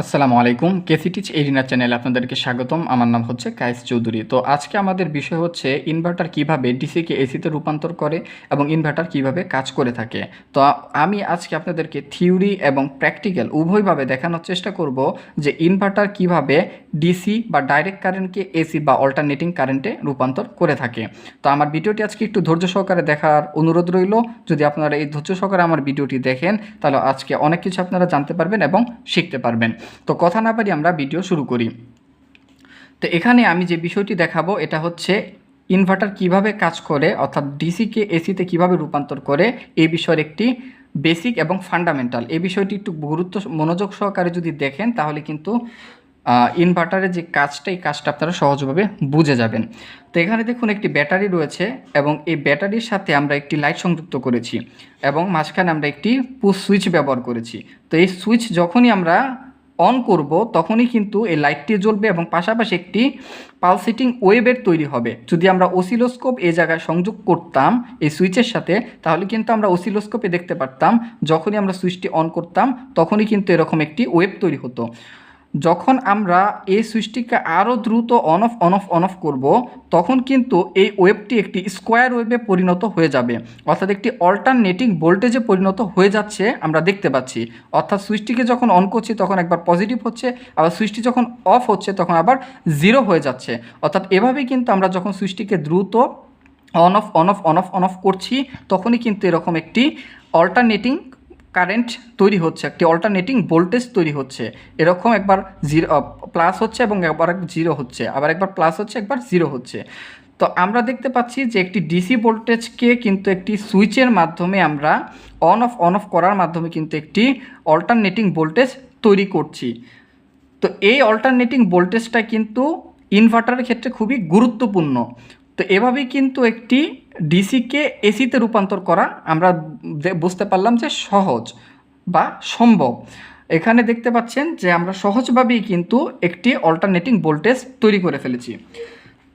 আসসালামু আলাইকুম কেসিটিচ এরিনা চ্যানেলে আপনাদেরকে স্বাগতম। আমার নাম হচ্ছে কায়েস চৌধুরী। তো আজকে আমাদের বিষয় হচ্ছে ইনভার্টার কীভাবে ডিসিকে এসিতে রূপান্তর করে এবং ইনভার্টার কীভাবে কাজ করে থাকে। তো আমি আজকে আপনাদেরকে থিওরি এবং প্র্যাকটিক্যাল উভয়ভাবে দেখানোর চেষ্টা করব যে ইনভার্টার কীভাবে ডিসি বা ডাইরেক্ট কারেন্টকে এসি বা অল্টারনেটিং কারেন্টে রূপান্তর করে থাকে। তো আমার ভিডিওটি আজকে একটু ধৈর্য সহকারে দেখার অনুরোধ রইল। যদি আপনারা এই ধৈর্য সহকারে আমার ভিডিওটি দেখেন, তাহলে আজকে অনেক কিছু আপনারা জানতে পারবেন এবং শিখতে পারবেন। তো কথা না পারি আমরা ভিডিও শুরু করি। তো এখানে আমি যে বিষয়টি দেখাবো, এটা হচ্ছে ইনভার্টার কীভাবে কাজ করে, অর্থাৎ ডিসিকে এসিতে কীভাবে রূপান্তর করে, এই বিষয়ের একটি বেসিক এবং ফান্ডামেন্টাল এই বিষয়টি একটু গুরুত্ব মনোযোগ সহকারে যদি দেখেন, তাহলে কিন্তু ইনভার্টারের যে কাজটা, এই কাজটা আপনারা সহজভাবে বুঝে যাবেন। তো এখানে দেখুন একটি ব্যাটারি রয়েছে এবং এই ব্যাটারির সাথে আমরা একটি লাইট সংযুক্ত করেছি এবং মাঝখানে আমরা একটি পুশ সুইচ ব্যবহার করেছি। তো এই সুইচ যখনই আমরা অন করব, তখনই কিন্তু এই লাইটটি জ্বলবে এবং পাশাপাশি একটি পালসেটিং ওয়েবের তৈরি হবে। যদি আমরা ওসিলোস্কোপ এই জায়গায় সংযোগ করতাম, এই সুইচের সাথে, তাহলে কিন্তু আমরা ওসিলোস্কোপে দেখতে পারতাম, যখনই আমরা সুইচটি অন করতাম, তখনই কিন্তু এরকম একটি ওয়েব তৈরি হতো। যখন আমরা এই সুইচটিকে আরও দ্রুত on off on off on off করব, তখন কিন্তু এই ওয়েবটি একটি স্কোয়ার ওয়েবে পরিণত হয়ে যাবে। অর্থাৎ একটি অল্টারনেটিং ভোল্টেজে পরিণত হয়ে যাচ্ছে আমরা দেখতে পাচ্ছি। অর্থাৎ সুইচটিকে যখন অন করছি, তখন একবার পজিটিভ হচ্ছে, আবার সুইচটি যখন অফ হচ্ছে, তখন আবার জিরো হয়ে যাচ্ছে। অর্থাৎ এভাবেই কিন্তু আমরা যখন সুইচটিকে দ্রুত on off on off on off on off করছি, তখনই কিন্তু এরকম একটি অল্টারনেটিং কারেন্ট তৈরি হচ্ছে, একটি অল্টারনেটিং ভোল্টেজ তৈরি হচ্ছে। এরকম একবার জিরো প্লাস হচ্ছে এবং একবার জিরো হচ্ছে, আবার একবার প্লাস হচ্ছে, একবার জিরো হচ্ছে। তো আমরা দেখতে পাচ্ছি যে একটি ডিসি ভোল্টেজকে কিন্তু একটি সুইচের মাধ্যমে আমরা অন অফ অন অফ করার মাধ্যমে কিন্তু একটি অল্টারনেটিং ভোল্টেজ তৈরি করছি। তো এই অল্টারনেটিং ভোল্টেজটা কিন্তু ইনভার্টারের ক্ষেত্রে খুবই গুরুত্বপূর্ণ। তো এভাবেই কিন্তু একটি ডিসিকে এসিতে রূপান্তর করা আমরা বুঝতে পারলাম যে সহজ বা সম্ভব। এখানে দেখতে পাচ্ছেন যে আমরা সহজভাবেই কিন্তু একটি অল্টারনেটিং ভোল্টেজ তৈরি করে ফেলেছি।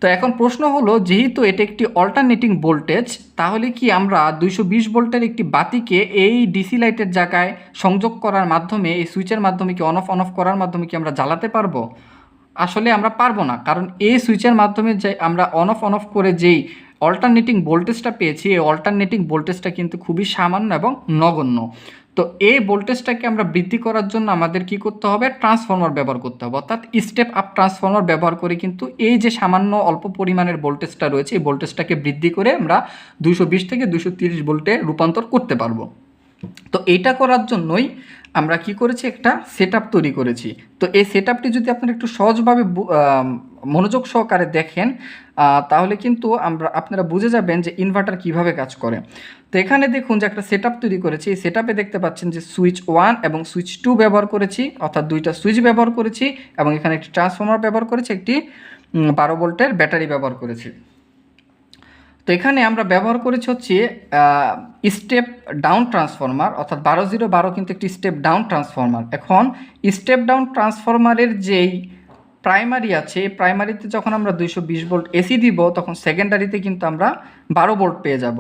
তো এখন প্রশ্ন হলো, যেহেতু এটা একটি অল্টারনেটিং ভোল্টেজ তাহলে কি আমরা দুইশো বিশ ভোল্টের একটি বাতিকে এই ডিসি লাইটের জায়গায় সংযোগ করার মাধ্যমে, এই সুইচের মাধ্যমে কি অন অফ করার মাধ্যমে কি আমরা জ্বালাতে পারব? আসলে আমরা পারব না, কারণ এই সুইচের মাধ্যমে যে আমরা অন অফ অন অফ করে যেই অল্টারনেটিং ভোল্টেজটা পেয়েছি, এই অল্টারনেটিং ভোল্টেজটা কিন্তু খুবই সামান্য এবং নগণ্য। তো এই ভোল্টেজটাকে আমরা বৃদ্ধি করার জন্য আমাদের কি করতে হবে? ট্রান্সফর্মার ব্যবহার করতে হবে। অর্থাৎ স্টেপ আপ ট্রান্সফর্মার ব্যবহার করে কিন্তু এই যে সামান্য অল্প পরিমাণের ভোল্টেজটা রয়েছে, এই ভোল্টেজটাকে বৃদ্ধি করে আমরা দুশো থেকে দুশো ভোল্টে রূপান্তর করতে পারব। তো এইটা করার জন্যই আমরা কি করেছি? একটা সেট তৈরি করেছি। তো এই সেট যদি আপনারা একটু সহজভাবে মনোযোগ সহকারে দেখেন তাহলে কিন্তু আমরা, আপনারা বুঝে যাবেন যে ইনভার্টার কীভাবে কাজ করে। তো এখানে দেখুন যে একটা সেট তৈরি করেছি। এই সেট দেখতে পাচ্ছেন যে সুইচ ওয়ান এবং সুইচ টু ব্যবহার করেছি, অর্থাৎ দুইটা সুইচ ব্যবহার করেছি এবং এখানে একটি ট্রান্সফর্মার ব্যবহার করেছি, একটি বারো ভোল্টের ব্যাটারি ব্যবহার করেছি। তো এখানে আমরা ব্যবহার করেছি হচ্ছে স্টেপ ডাউন ট্রান্সফরমার অর্থাৎ বারো জিরো বারো কিন্তু একটি স্টেপ ডাউন ট্রান্সফরমার এখন স্টেপ ডাউন ট্রান্সফরমারের যেই প্রাইমারি আছে প্রাইমারিতে যখন আমরা দুইশো বিশ ভোল্ট এসি দিব, তখন সেকেন্ডারিতে কিন্তু আমরা বারো ভোল্ট পেয়ে যাব।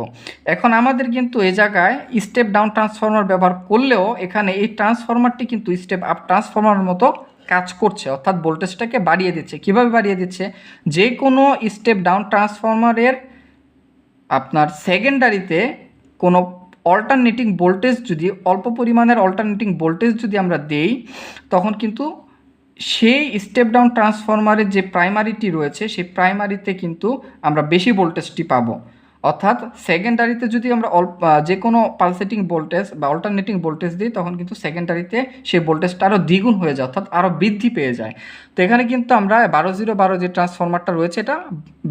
এখন আমাদের কিন্তু এ জায়গায় স্টেপ ডাউন ট্রান্সফরমার ব্যবহার করলেও এখানে এই ট্রান্সফরমারটি কিন্তু স্টেপ আপ ট্রান্সফরমার মতো কাজ করছে, অর্থাৎ ভোল্টেজটাকে বাড়িয়ে দিচ্ছে। কীভাবে বাড়িয়ে দিচ্ছে? যে কোনো স্টেপ ডাউন ট্রান্সফরমারের আপনার সেকেন্ডারিতে কোনো অল্টারনেটিং ভোল্টেজ যদি, অল্প পরিমাণের অল্টারনেটিং ভোল্টেজ যদি আমরা দেই, তখন কিন্তু সেই স্টেপ ডাউন ট্রান্সফরমারের যে প্রাইমারিটি রয়েছে, সেই প্রাইমারিতে কিন্তু আমরা বেশি ভোল্টেজটি পাবো। অর্থাৎ সেকেন্ডারিতে যদি আমরা অল্প যে কোনো পালসেটিং ভোল্টেজ বা অল্টারনেটিং ভোল্টেজ দিই, তখন কিন্তু সেকেন্ডারিতে সেই ভোল্টেজটা আরও দ্বিগুণ হয়ে যায়, অর্থাৎ আরও বৃদ্ধি পেয়ে যায়। তো এখানে কিন্তু আমরা বারো জিরো বারো যে ট্রান্সফরমারটা রয়েছে, এটা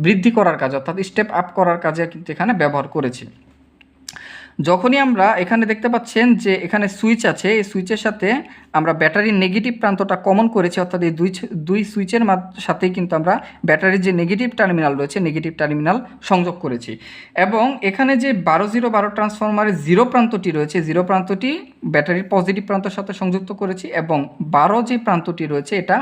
বৃদ্ধি করার কাজ, অর্থাৎ স্টেপ আপ করার কাজে কিন্তু এখানে ব্যবহার করেছি। যখনই আমরা এখানে দেখতে পাচ্ছেন যে এখানে সুইচ আছে, এই সুইচের সাথে আমরা ব্যাটারির নেগেটিভ প্রান্তটা কমন করেছি, অর্থাৎ এই দুই দুই সুইচের সাথেই কিন্তু আমরা ব্যাটারির যে নেগেটিভ টার্মিনাল রয়েছে, নেগেটিভ টার্মিনাল সংযোগ করেছি। এবং এখানে যে বারো জিরো বারো ট্রান্সফরমারের জিরো প্রান্তটি রয়েছে, জিরো প্রান্তটি ব্যাটারির পজিটিভ প্রান্তের সাথে সংযুক্ত করেছি এবং বারো যে প্রান্তটি রয়েছে, এটা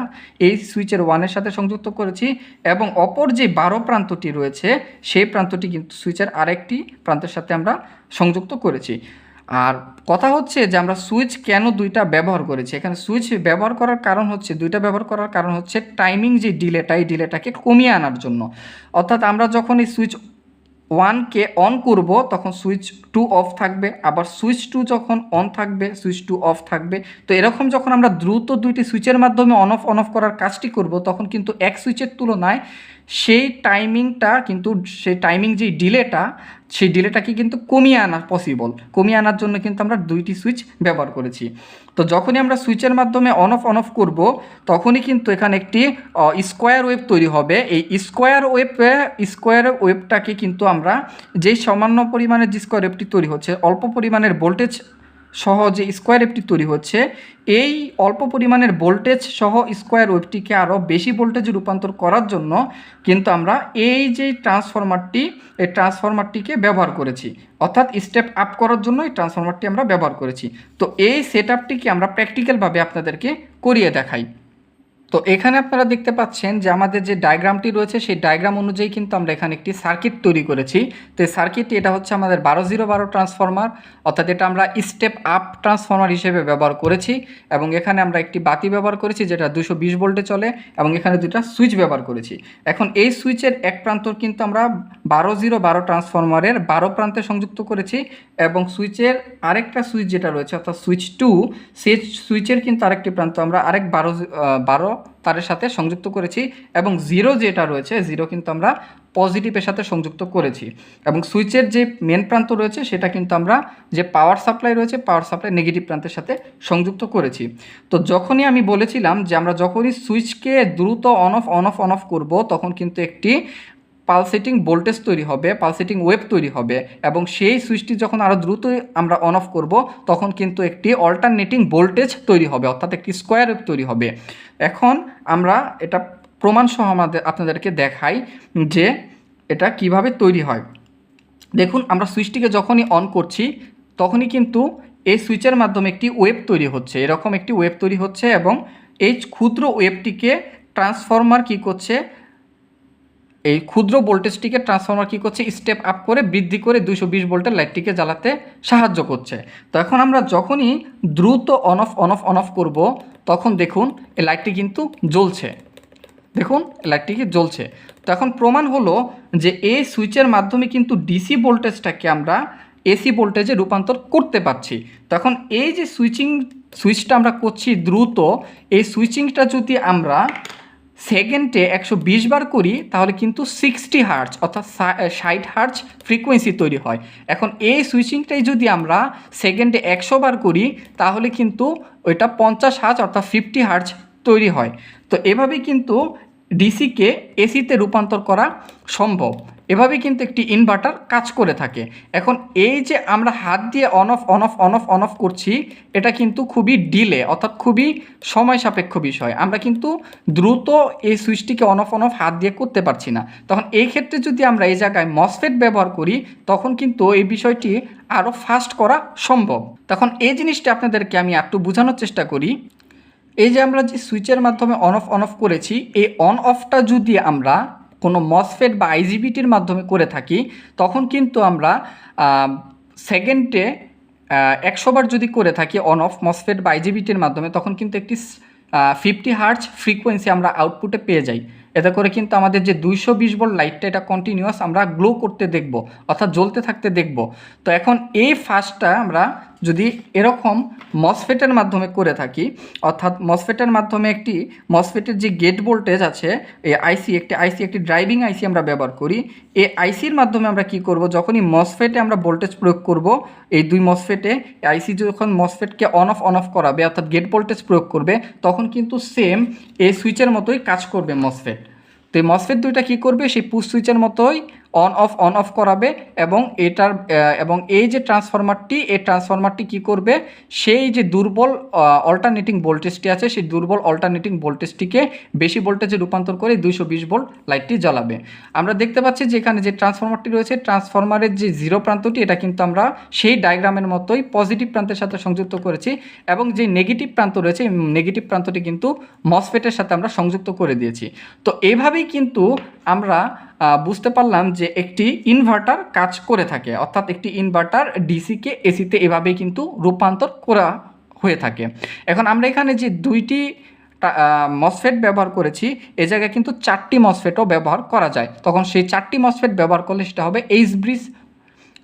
এই সুইচের ওয়ানের সাথে সংযুক্ত করেছি এবং অপর যে বারো প্রান্তটি রয়েছে, সেই প্রান্তটি কিন্তু সুইচের আরেকটি প্রান্তের সাথে আমরা সংযুক্ত করেছি। আর কথা হচ্ছে যে আমরা সুইচ কেন দুইটা ব্যবহার করেছি? এখানে সুইচ ব্যবহার করার কারণ হচ্ছে, দুইটা ব্যবহার করার কারণ হচ্ছে টাইমিং যে ডিলেটা এই ডিলেটাকে কমিয়ে আনার জন্য। অর্থাৎ আমরা যখন এই সুইচ ওয়ানকে অন করব, তখন সুইচ টু অফ থাকবে। আবার সুইচ টু যখন অন থাকবে, সুইচ টু অফ থাকবে। তো এরকম যখন আমরা দ্রুত দুইটি সুইচের মাধ্যমে অন অফ অন অফ করার কাজটি করব, তখন কিন্তু এক সুইচের তুলনায় সেই টাইমিংটা কিন্তু, সেই টাইমিং যে ডিলেটা সেই ডিলেটাকে কিন্তু কমিয়ে আনা পসিবল কমিয়ে আনার জন্য কিন্তু আমরা দুইটি সুইচ ব্যবহার করেছি। তো যখনই আমরা সুইচের মাধ্যমে অন অফ অন অফ করব, তখনই কিন্তু এখানে একটি স্কোয়ার ওয়েভ তৈরি হবে। এই স্কোয়ার ওয়েভে স্কোয়ার ওয়েবটাকে কিন্তু আমরা যেই সামান্য পরিমাণের যে স্কোয়ার ওয়েভটি তৈরি হচ্ছে, অল্প পরিমাণের ভোল্টেজ সহ যে স্কোয়ার ওয়েভটি তৈরি হচ্ছে। এই অল্প পরিমাণের ভোল্টেজ সহ স্কোয়ার ওয়েভটিকে আরও বেশি ভোল্টেজে রূপান্তর করার জন্য কিন্তু আমরা এই যে ট্রান্সফরমারটি, এই ট্রান্সফরমারটিকে ব্যবহার করেছি। অর্থাৎ স্টেপ আপ করার জন্য এই ট্রান্সফরমারটি আমরা ব্যবহার করেছি। তো এই সেট আপটিকে আমরা প্র্যাকটিক্যালভাবে আপনাদেরকে করিয়ে দেখাই। তো এখানে আপনারা দেখতে পাচ্ছেন যে আমাদের যে ডায়াগ্রামটি রয়েছে, সেই ডায়াগ্রাম অনুযায়ী কিন্তু আমরা এখানে একটি সার্কিট তৈরি করেছি। তো এই সার্কিটটি এটা হচ্ছে আমাদের বারো জিরো বারো ট্রান্সফরমার অর্থাৎ এটা আমরা স্টেপ আপ ট্রান্সফরমার হিসেবে ব্যবহার করেছি এবং এখানে আমরা একটি বাতি ব্যবহার করেছি যেটা দুশো বিশ ভোল্টে চলে এবং এখানে দুটা সুইচ ব্যবহার করেছি। এখন এই সুইচের এক প্রান্ত কিন্তু আমরা বারো জিরো বারো ট্রান্সফরমারের বারো প্রান্তে সংযুক্ত করেছি এবং সুইচের আরেকটা সুইচ যেটা রয়েছে, অর্থাৎ সুইচ টু সেই সুইচের কিন্তু আরেকটি প্রান্ত আমরা আরেক বারো বারো তারের সাথে সংযুক্ত করেছি এবং জিরো যেটা রয়েছে জিরো কিন্তু আমরা পজিটিভের সাথে সংযুক্ত করেছি। এবং সুইচের যে মেন প্রান্ত রয়েছে, সেটা কিন্তু আমরা যে পাওয়ার সাপ্লাই রয়েছে পাওয়ার সাপ্লাই নেগেটিভ প্রান্তের সাথে সংযুক্ত করেছি। তো যখনই আমি বলেছিলাম যে আমরা যখনই সুইচকে দ্রুত on off on off on off করব, তখন কিন্তু একটি পালসেটিং ভোল্টেজ তৈরি হবে পালসেটিং ওয়েভ তৈরি হবে এবং সেই সুইচটি যখন আরও দ্রুত আমরা অন অফ করব, তখন কিন্তু একটি অল্টারনেটিং ভোল্টেজ তৈরি হবে, অর্থাৎ একটি স্কোয়ার ওয়েভ তৈরি হবে। এখন আমরা এটা প্রমাণ সহ আমাদের, আপনাদেরকে দেখাই যে এটা কীভাবে তৈরি হয়। দেখুন, আমরা সুইচটিকে যখনই অন করছি, তখনই কিন্তু এই সুইচের মাধ্যমে একটি ওয়েব তৈরি হচ্ছে। এরকম একটি ওয়েব তৈরি হচ্ছে এবং এই ক্ষুদ্র ওয়েবটিকে ট্রান্সফরমার কি করছে? এই ক্ষুদ্র ভোল্টেজটিকে ট্রান্সফর্মার কী করছে? স্টেপ আপ করে বৃদ্ধি করে দুশো বিশ ভোল্টের লাইটটিকে জ্বালাতে সাহায্য করছে। তো এখন আমরা যখনই দ্রুত on off on off on off করব, তখন দেখুন এই লাইটটি কিন্তু জ্বলছে। দেখুন, এই লাইটটি কি জ্বলছে। তো এখন প্রমাণ হলো যে এই সুইচের মাধ্যমে কিন্তু ডিসি ভোল্টেজটাকে আমরা এসি ভোল্টেজে রূপান্তর করতে পারছি। তখন এই যে সুইচিং সুইচটা আমরা করছি দ্রুত, এই সুইচিংটা যদি আমরা সেকেন্ডে একশো বিশ বার করি, তাহলে কিন্তু সিক্সটি হার্চ অর্থাৎ ষাট হার্চ ফ্রিকোয়েন্সি তৈরি হয়। এখন এই সুইচিংটাই যদি আমরা সেকেন্ডে একশো বার করি, তাহলে কিন্তু ওইটা পঞ্চাশ হার্চ অর্থাৎ ফিফটি হার্চ তৈরি হয়। তো এভাবে কিন্তু ডিসিকে এসিতে রূপান্তর করা সম্ভব। এভাবে কিন্তু একটি ইনভার্টার কাজ করে থাকে। এখন এই যে আমরা হাত দিয়ে on off on off on off on off করছি, এটা কিন্তু খুবই ডিলে অর্থাৎ খুবই সময় সাপেক্ষ বিষয়। আমরা কিন্তু দ্রুত এই সুইচটিকে অন অফ অন অফ হাত দিয়ে করতে পারছি না। তখন এই ক্ষেত্রে যদি আমরা এই জায়গায় মসফেট ব্যবহার করি, তখন কিন্তু এই বিষয়টি আরও ফাস্ট করা সম্ভব। তখন এই জিনিসটা আপনাদেরকে আমি একটু বোঝানোর চেষ্টা করি। এই যে আমরা যে সুইচের মাধ্যমে অন অফ অন অফ করেছি, এই অন অফটা যদি আমরা কোনো মসফেট বা আইজিবিটির মাধ্যমে করে থাকি, তখন কিন্তু আমরা সেকেন্ডে একশো বার যদি করে থাকি অন অফ মসফেট বা আইজিবিটির মাধ্যমে, তখন কিন্তু একটি ফিফটি হার্টস ফ্রিকোয়েন্সি আমরা আউটপুটে পেয়ে যাই। এতে করে কিন্তু আমাদের যে দুইশো বিশ ভোল্ট লাইটটা এটা কন্টিনিউয়াস আমরা গ্লো করতে দেখব, অর্থাৎ জ্বলতে থাকতে দেখব। তো এখন এই ফাস্টটা আমরা যদি এরকম মসফেটের মাধ্যমে করে থাকি, অর্থাৎ মসফেটের মাধ্যমে একটি মসফেটের যে গেট ভোল্টেজ আছে, এই আইসি একটি আইসি একটি ড্রাইভিং আইসি আমরা ব্যবহার করি, এই আইসির মাধ্যমে আমরা কি করব? যখনই মসফেটে আমরা ভোল্টেজ প্রয়োগ করব, এই দুই মসফেটে আইসি যখন মসফেটকে অন অফ অন অফ করাবে, অর্থাৎ গেট ভোল্টেজ প্রয়োগ করবে, তখন কিন্তু সেম এই সুইচের মতোই কাজ করবে মসফেট তো এই মসফেট দুইটা কী করবে? সেই পুশ সুইচের মতোই অন অফ অন অফ করাবে এবং এটার এবং এই যে ট্রান্সফরমারটি এই ট্রান্সফরমারটি কি করবে? সেই যে দুর্বল অল্টারনেটিং ভোল্টেজটি আছে, সেই দুর্বল অল্টারনেটিং ভোল্টেজটিকে বেশি ভোল্টেজে রূপান্তর করে দুইশো বিশ ভোল্ট লাইটটি জ্বালাবে। আমরা দেখতে পাচ্ছি যে এখানে যে ট্রান্সফরমারটি রয়েছে ট্রান্সফরমারের যে জিরো প্রান্তটি, এটা কিন্তু আমরা সেই ডায়াগ্রামের মতোই পজিটিভ প্রান্তের সাথে সংযুক্ত করেছি এবং যে নেগেটিভ প্রান্ত রয়েছে নেগেটিভ প্রান্তটি কিন্তু মসফেটের সাথে আমরা সংযুক্ত করে দিয়েছি। তো এইভাবেই কিন্তু আমরা বুঝতে পারলাম যে একটি ইনভার্টার কাজ করে থাকে। অর্থাৎ একটি ইনভার্টার ডিসিকে এসিতে এভাবে কিন্তু রূপান্তর করা হয়ে থাকে। এখন আমরা এখানে যে দুইটি মসফেট ব্যবহার করেছি, এ জায়গায় কিন্তু চারটি মসফেটও ব্যবহার করা যায়। তখন সেই চারটি মসফেট ব্যবহার করলে সেটা হবে এইচ ব্রিজ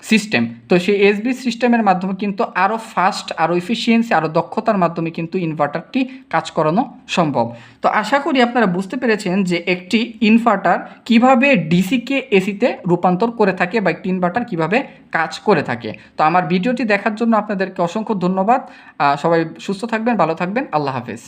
সিস্টেম তো সেই এসবি সিস্টেমের মাধ্যমে কিন্তু আরও ফাস্ট আরও ইফিসিয়েন্সি আরও দক্ষতার মাধ্যমে কিন্তু ইনভার্টারটি কাজ করানো সম্ভব। তো আশা করি আপনারা বুঝতে পেরেছেন যে একটি ইনভার্টার কীভাবে ডিসিকে এসিতে রূপান্তর করে থাকে বা একটি ইনভার্টার কীভাবে কাজ করে থাকে। তো আমার ভিডিওটি দেখার জন্য আপনাদেরকে অসংখ্য ধন্যবাদ। সবাই সুস্থ থাকবেন, ভালো থাকবেন। আল্লাহ হাফেজ।